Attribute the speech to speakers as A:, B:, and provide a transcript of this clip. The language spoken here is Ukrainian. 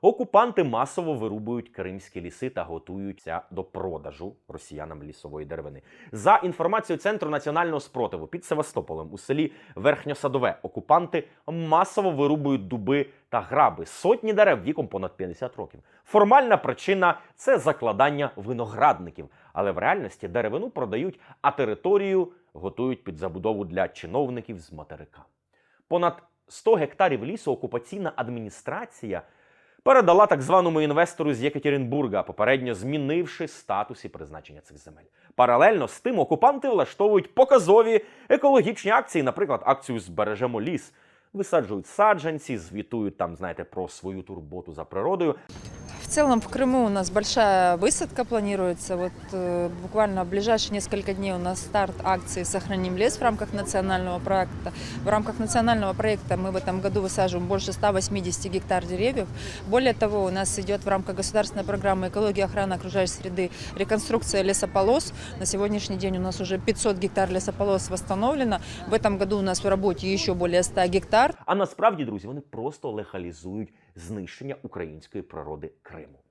A: Окупанти масово вирубують кримські ліси та готуються до продажу росіянам лісової деревини. За інформацією Центру національного спротиву під Севастополем у селі Верхньосадове окупанти масово вирубують дуби та граби, сотні дерев віком понад 50 років. Формальна причина це закладання виноградників, але в реальності деревину продають, а територію готують під забудову для чиновників з материка. Понад 100 гектарів лісу окупаційна адміністрація передала так званому інвестору з Єкатеринбурга, попередньо змінивши статус і призначення цих земель. Паралельно з тим окупанти влаштовують показові екологічні акції, наприклад, акцію Збережемо ліс. Висаджують саджанці, звітують там, знаєте, про свою турботу за природою.
B: В целом в Крыму у нас большая высадка планируется. Вот э, буквально в ближайшие несколько дней у нас старт акции «Сохраним лес» в рамках национального проекта. В рамках национального проекта мы в этом году высаживаем больше 180 гектар деревьев. Более того, у нас идет в рамках государственной программы «Экология и охрана окружающей среды» реконструкция лесополос. На сегодняшний день у нас уже 500 гектар лесополос восстановлено. В этом году у нас в работе еще более 100 гектар.
A: А насправді, друзі, вони просто легалізують знищення української природи Криму.